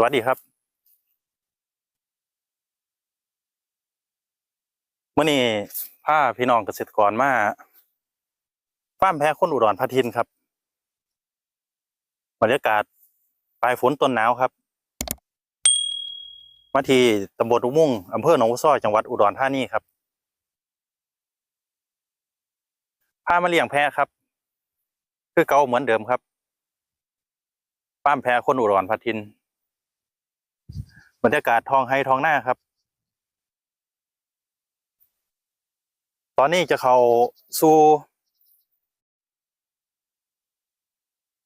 สวัสดีครับเมื่อนี้พาพี่น้องเกษตรกรมาฟามแพะคนอุดรพัทินครับบรรยากาศปลายฝนต้นหนาวครับ มาที่ตำบลอุมุ่งอำเภอหนองซ้อยจังหวัดอุดรธานีครับพามาเลี้ยงแพะครับ คือเก่าเหมือนเดิมครับฟามแพะคนอุดรพัทิน บรรยากาศทองไฮทองหน้าครับ ตอนนี้จะเข้าสู่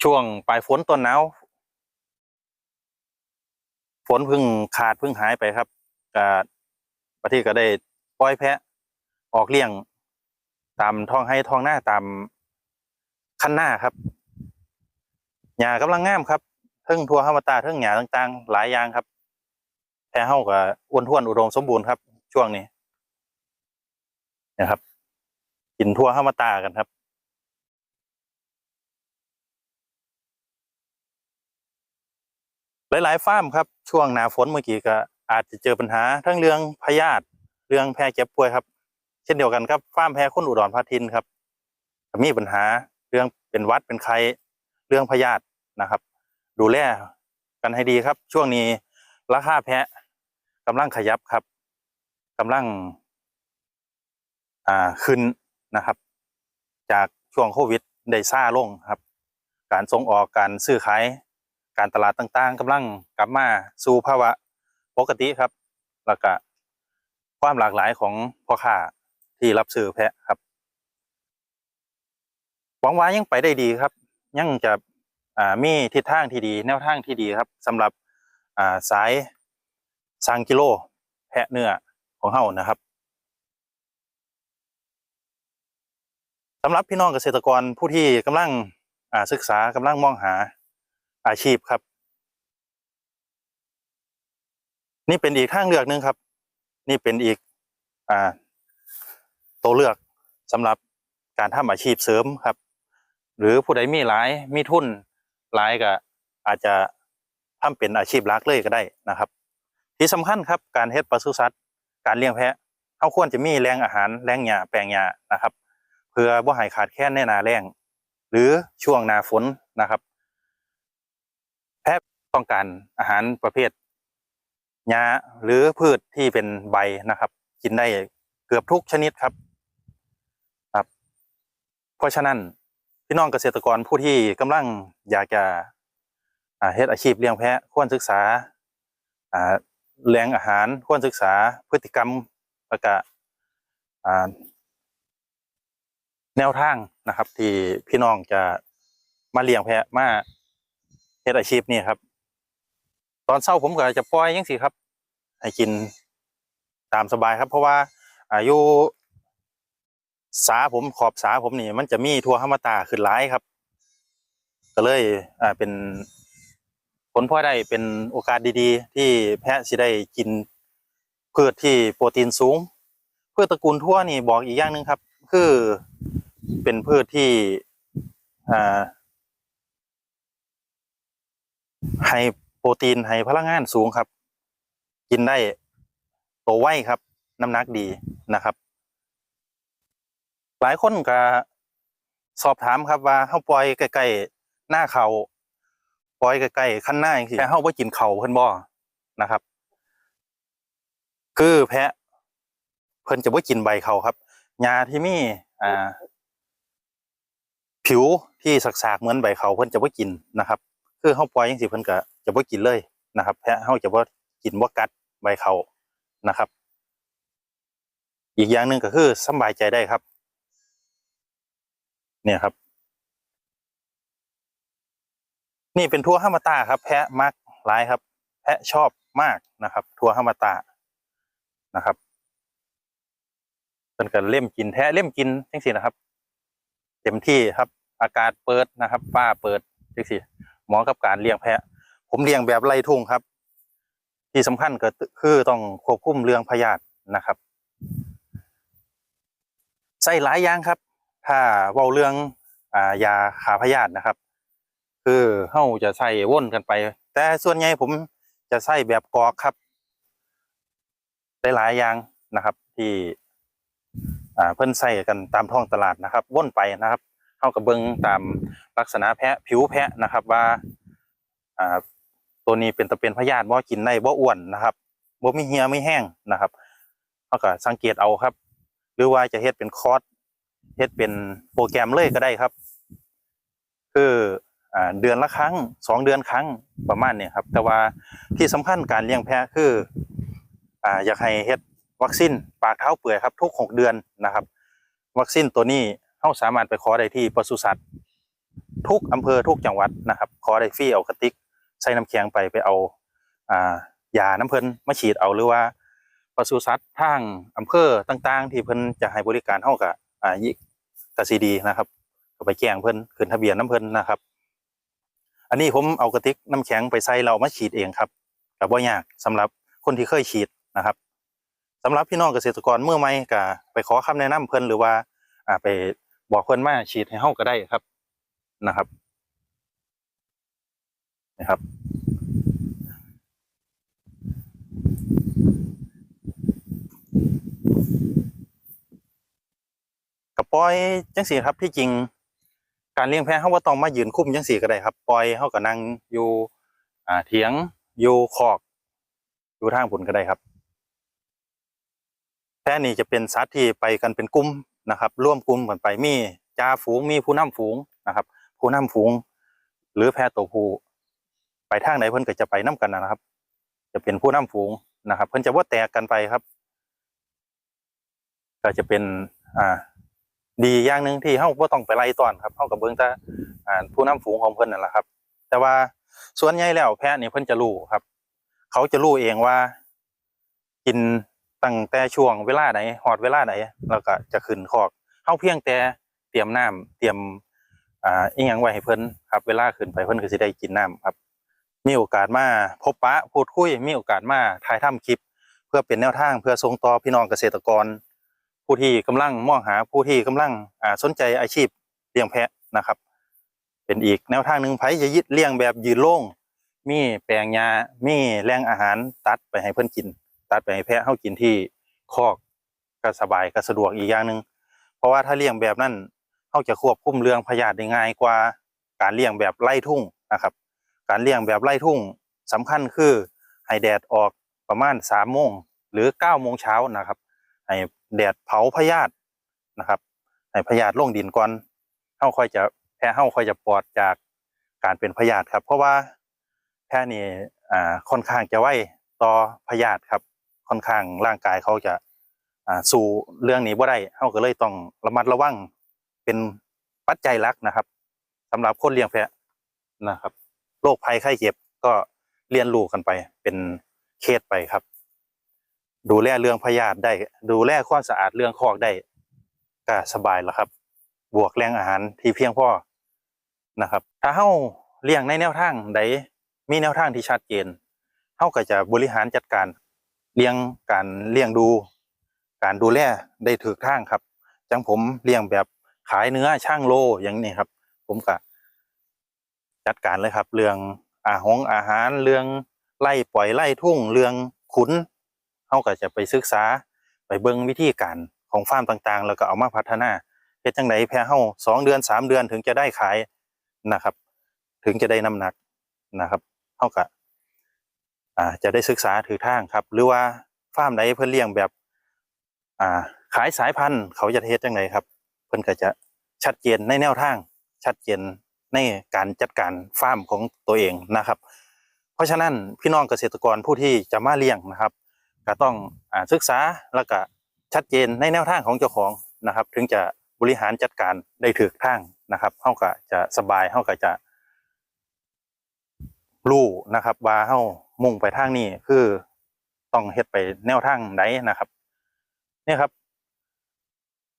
ช่วงปลายฝนต้นหนาวฝนเพึ่งขาดเพึ่งหายไปครับก็ประเทศก็ได้ปล่อยแพะออกเลี้ยง ตามท้องให้ท้องหน้าตามคันหน้าครับหญ้ากำลังงามครับเทิงทัวหามตาเทิงหญ้าต่างๆ หลายอย่างครับ แพะเฮาก็อ้วนท้วนอุดมสมบูรณ์ครับ ช่วงนี้นะครับ กินทั่วห้ามาตากันครับ หลายๆฟาร์มครับ ช่วงหนาฝนเมื่อกี้ก็อาจจะเจอปัญหาทั้งเรื่องพยาธิเรื่องแพะเจ็บป่วยครับ เช่นเดียวกันครับฟาร์มแพะคนอุดรพาทินครับมีปัญหาเรื่องเป็นวัดเป็นไข้เรื่องพยาธินะครับ ดูแลกันให้ดีครับ ช่วงนี้ราคาแพะ กำลังขยับครับกำลัง อ่าขึ้นนะครับ จากช่วงโควิดได้ซาลงครับ การส่งออกการซื้อขายการตลาดต่างๆกำลังกลับมาสู่ภาวะปกติครับ แล้วก็ความหลากหลายของพ่อค้าที่รับซื้อแพะครับหวังว่ายังไปได้ดีครับ ยังจะมีทิศทางที่ดี แนวทางที่ดีครับสำหรับสาย สังกิโล แพะเนื้อของเฮานะครับสำหรับพี่น้องเกษตรกรผู้ที่กำลังศึกษากำลังมองหาอาชีพครับ นี่เป็นอีกทางเลือกหนึ่งครับ นี่เป็นอีกอตัวเลือกสำหรับการทำอาชีพเสริมครับ หรือผู้ใดมีหลายมีทุนหลายก็อาจจะทำเป็นอาชีพหลักเลยก็ได้นะครับ ที่สำคัญครับการเฮ็ดปศุสัตว์การเลี้ยงแพะเขาควรจะมีแรงอาหารแรงหญ้าแปลงหญ้านะครับ เพื่อบ่ให้ขาดแคลนในหนาแรงหรือช่วงหนาฝนนะครับ แพะต้องการอาหารประเภทหญ้าหรือพืชที่เป็นใบนะครับ กินได้เกือบทุกชนิดครับครับ เพราะฉะนั้นพี่น้องเกษตรกรผู้ที่กำลังอยากจะเฮ็ดอาชีพเลี้ยงแพะควรศึกษาอ่า แหล่งอาหารควรศึกษาพฤติกรรมแล้วก็อ่าแนวทางนะครับ ที่พี่น้องจะมาเลี้ยงแพะมาเฮ็ดอาชีพนี่ครับ ตอนเช้าผมก็จะปล่อยยังสิครับ ให้กินตามสบายครับ เพราะว่าอายุสาผมขอบสาผมนี่ มันจะมีทั่วหามตาขึ้นหลายครับ ก็เลยอ่าเป็น ผลพลอยได้เป็นโอกาสดีๆ ที่แพะสิได้กินพืชที่โปรตีนสูงพืชตระกูลทั่วนี่บอกอีกอย่างหนึ่งครับ คือเป็นพืชที่ให้โปรตีนให้พลังงานสูงครับ กินได้โตไวครับ น้ำหนักดีนะครับ หลายคนก็สอบถามครับว่าเขาปล่อยใกล้ๆหน้าเขา ปล่อยใกล้ๆขั้นหน้าอย่างสิแพะเขาบ่กินเข่าเพิ่นบ่นะครับ คือแพะ เพิ่นจะบ่กินใบเขาครับหญ้าที่มีอ่า ผิวที่สักๆเหมือนใบเขาเพิ่นจะบ่กินนะครับ คือเฮาปล่อยจังซี่เพิ่นก็จะบ่กินเลยนะครับ แพะเฮาจะบ่กินบ่กัดใบเขานะครับ อีกอย่างหนึ่งก็คือสบายใจได้ครับ เนี่ยครับ นี่เป็นทั่วห้ามาตาครับ แพะมักหลายครับ แพะชอบมากนะครับทั่วห้ามาตานะครับเป็นการเล่มกินแทะเล่มกินจังสินะครับ เต็มที่ครับ อากาศเปิดนะครับฟ้าเปิดจังสิเหมาะกับการเลี้ยงแพะ ผมเลี้ยงแบบไร่ทุ่งครับ ที่สำคัญก็คือต้องควบคุมเรื่องพยาธินะครับใส่หลายอย่างครับ ถ้าเว้าเรื่องอ่ายาขาพยาธินะครับ คือเฮาจะใส่ว่นกันไป แต่ส่วนใหญ่ผมจะใส่แบบกอกครับหลายอย่างนะครับ ที่อ่าเพิ่นใส่กันตามท้องตลาดนะครับว่นไปนะครับเข้ากับเบิงตามลักษณะแพะผิวแพะนะครับว่าอ่าตัวนี้เป็นตะเป็นพยาธิบ่กินได้บ่อ้วนนะครับบ่มีเหี่ยไม่แห้งนะครับเขาก็สังเกตเอาครับ หรือว่าจะเฮ็ดเป็นคอร์สเฮ็ดเป็นโปรแกรมเลยก็ได้ครับ คือ เดือนละครั้งสองเดือนครั้งประมาณเนี่ยครับ แต่ว่าที่สำคัญการเลี้ยงแพะคืออ่าอยากให้เฮ็ดวัคซีนปากเท้าเปื่อยครับทุกหกเดือนนะครับ วัคซีนตัวนี้เฮาสามารถไปขอได้ที่ปศุสัตว์ทุกอำเภอทุกจังหวัดนะครับ ขอได้ฟรีเอากระติกใส่น้ำแข็งไปไปเอาอ่ายาน้ำเพิ่นมาฉีดเอาหรือว่าปศุสัตว์ทางอำเภอต่างๆ ที่เพิ่นจะให้บริการเฮากับอ่ายิกสิดีนะครับก็ไปแจ้งเพิ่นขึ้นทะเบียนน้ำเพิ่นนะครับ อันนี้ผมเอากระติกน้ำแข็งไปใส่เรามาฉีดเองครับกับว่ายากสำหรับคนที่เคยฉีดนะครับสำหรับพี่น้องเกษตรกรเมื่อไม่ก็ไปขอคำแนะนำเพิ่นหรือว่าอ่าไปบอกเพิ่นมาฉีดให้เฮาก็ได้ครับนะครับนะครับกับปล่อยจังสี่ครับที่จริง การเลี้ยงแพะเขาว่าต้องมายืนคุ้มจังสี่ก็ได้ครับ ปล่อยเขาก็นั่งอยู่อ่าเถียงอยู่คอกอยู่ทางผลก็ได้ครับ แพะนี่จะเป็นสัตว์ที่ไปกันเป็นกลุ่มนะครับ ร่วมกลุ่มกันไปมีจ่าฝูงมีผู้นำฝูงนะครับ ผู้นำฝูง หรือแพะตัวผู้ไปทางไหนเพิ่นก็จะไปนํกันนะครับ จะเป็นผู้นำฝูงนะครับ เพิ่นจะว่าแตกกันไปครับ ก็จะเป็นอ่า ดีอย่างหนึ่งที่เฮาบ่ต้องไปไล่ต้อนครับเฮากับเบิ่งแต่อ่าผู้นำฝูงของเพิ่นนั่นแหละครับ แต่ว่าส่วนใหญ่แล้วแพะนี่เพิ่นจะรู้ครับ เขาจะรู้เองว่า กินตั้งแต่ช่วงเวลาไหนหอดเวลาไหนแล้วก็จะขึ้นคอกเฮาเพียงแต่เตรียมน้ำเตรียมอ่าอีหยังไว้ให้เพิ่นครับ เวลาขึ้นไปเพิ่นก็สิได้กินน้ำครับ มีโอกาสมาพบปะพูดคุยมีโอกาสมาถ่ายทำคลิป เพื่อเป็นแนวทางเพื่อส่งต่อพี่น้องเกษตรกร ผู้ที่กำลังมองหาผู้ที่กำลังอ่าสนใจอาชีพเลี้ยงแพะนะครับ เป็นอีกแนวทางหนึ่งไผ่จะยึดเลี้ยงแบบยืนโล่งมีแปลงยามีแรงอาหารตัดไปให้เพิ่อนกิน ตัดไปให้แพะเฮากินที่คอกก็สบายก็สะดวกอีกอย่างหนึ่งเพราะว่าถ้าเลี้ยงแบบนั้นเฮาจะควบคุมเรื่องพยาธิได้ง่ายกว่าการเลี้ยงแบบไล่ทุ่งนะครับ การเลี้ยงแบบไล่ทุ่งสำคัญคือให้แดดออกประมาณสามโมงหรือเก้าโมงเช้านะครับ ให้แดดเผาพยาธินะครับให้พยาธิลงดินก่อนเฮาค่อยจะแพะเฮาค่อยจะปลอดจากการเป็นพยาธิครับ เพราะว่าแพะนี่อ่าค่อนข้างจะไวต่อพยาธิครับ ค่อนข้างร่างกายเขาจะอ่าสู่เรื่องนี้บ่ได้เฮาก็เลยต้องระมัดระวังเป็นปัจจัยหลักนะครับสำหรับคนเลี้ยงแพะนะครับโรคภัยไข้เจ็บก็เรียนรู้กันไปเป็นเคสไปครับ ดูแลเรื่องพยาธิได้ ดูแลความสะอาดเรื่องคอกได้ก็สบายแล้วครับ บวกแรงอาหารที่เพียงพอนะครับ ถ้าเฮาเลี้ยงในแนวทางใดมีแนวทางที่ชัดเจนเฮาก็จะบริหารจัดการเลี้ยงการเลี้ยงดู การดูแลได้ถูกทางครับ จังผมเลี้ยงแบบขายเนื้อช่างโลอย่างนี้ครับ ผมก็จัดการเลยครับ เรื่องอาหงอาหารเรื่องไล่ปล่อยไล่ทุ่งเรื่องขุน เขาก็จะไปศึกษาไปเบิ่งวิธีการของฟาร์มต่างๆ แล้วก็เอามาพัฒนาเฮ็ดจังไดแพะเฮาสองเดือนสามเดือนถึงจะได้ขายนะครับ ถึงจะได้น้ำหนักนะครับเฮาก็อ่าจะได้ศึกษาถือทางครับ หรือว่าฟาร์มใดเพิ่นเลี้ยงแบบอ่าขายสายพันธุ์เขาจะเฮ็ดจังไดครับ เพิ่นก็จะชัดเจนในแนวทาง ชัดเจนในการจัดการฟาร์มของตัวเองนะครับ เพราะฉะนั้นพี่น้องเกษตรกรผู้ที่จะมาเลี้ยงนะครับ ก็ต้องอศึกษาแล้วก็ชัดเจนในแนวทางของเจ้าของนะครับ ถึงจะบริหารจัดการได้ถูกทางนะครับเฮาก็จะสบายเฮาก็จะรู้นะครับ ว่าเฮามุ่งไปทางนี้คือต้องเฮ็ดไปแนวทางใดนนะครับเนี่ยครับ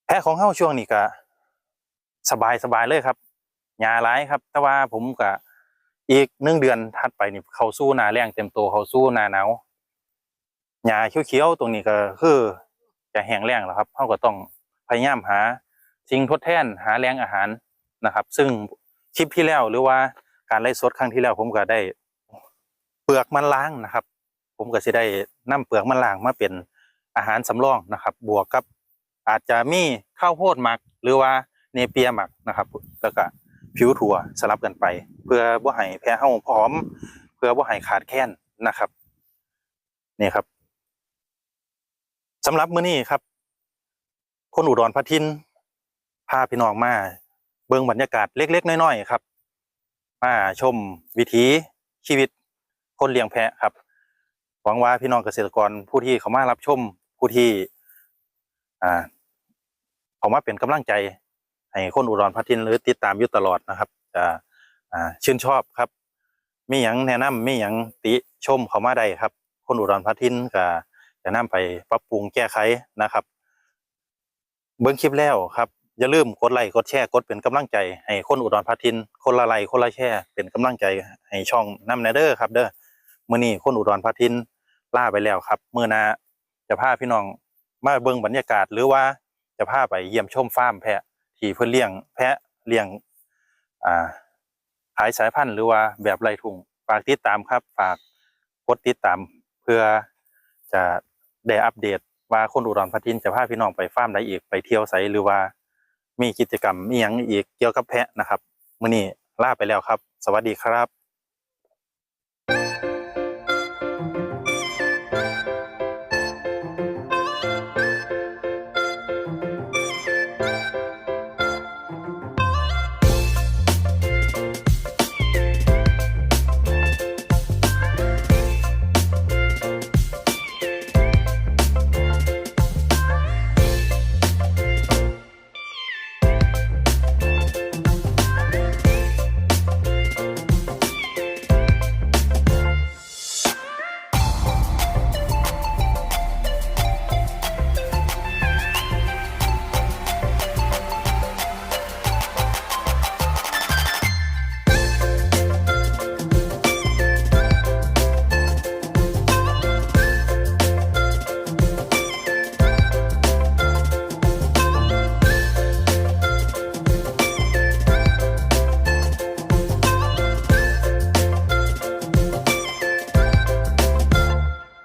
แพะของเฮาช่วงนี้ก็สบายสบายเลยครับหญ้าหลายครับ แต่ว่าผมก็อีกหนึ่งเดือนถัดไปนี่เขาสู่หน้าแล้งเต็มตัวเขาสู่หน้าหนาว หญ้าเขียวๆตรงนี้ก็คือจะแห้งแล้งแล้วครับเขาก็ต้องพยายามหาสิ่งทดแทนหาแรงอาหารนะครับ ซึ่งคลิปที่แล้วหรือว่าการไลฟ์สดครั้งที่แล้วผมก็ได้เปลือกมันล้างนะครับ ผมก็สิได้นํเปลือกมันล่างมาเป็นอาหารสำรองนะครับ บวกกับอาจจะมีข้าวโพดหมัก หรือว่าเนเปียหมักนะครับแล้วก็ผิวถั่วสลับกันไป เพื่อบ่ให้แพ้เฮาพร้อม เพื่อบ่ให้ขาดแคลนนะครับนี่ครับ สำหรับมื้อนี้ครับ คนอุดรพัทินพาพี่น้องมาเบิ่งบรรยากาศเล็ก ๆ น้อยๆครับ มาชมวิถีชีวิตคนเลี้ยงแพะครับ หวังว่าพี่น้องเกษตรกรผู้ที่เขามารับชมผู้ที่ อ่าเขามาเป็นกำลังใจให้คนอุดรพัทินหรือติดตามอยู่ตลอดนะครับจะอ่าชื่นชอบครับ มีหยังแนะนำมีหยังติชมเขามาได้ครับ คนอุดรพัทินก็ จะนำไปปรับปรุงแก้ไขนะครับ เบิ่งคลิปแล้วครับ อย่าลืมกดไลค์กดแชร์กดเป็นกำลังใจให้คนอุดรพัทิน คนละไลค์คนละแชร์เป็นกำลังใจให้ช่องน้ำแนเดอร์ครับ เด้อมื้อนี้คนอุดรพัทินล่าไปแล้วครับเมื้อหน้าจะพาพี่น้องมาเบิ่งบรรยากาศหรือว่าจะพาไปเยี่ยมชมฟาร์มแพะที่เพิ่นเลี้ยงแพะเลี้ยงอ่าขายสายพันธุ์หรือว่าแบบไร่ทุ่งฝากติดตามครับ ฝากกดติดตามเพื่อจะ ได้อัปเดตว่าคนอุดรพัทินจะพาพี่น้องไปฟาร์มใดอีกไปเที่ยวไสหรือว่า มีกิจกรรมมีหยังอีกเกี่ยวกับแพะนะครับมื้อนี้ลาไปแล้วครับ สวัสดีครับ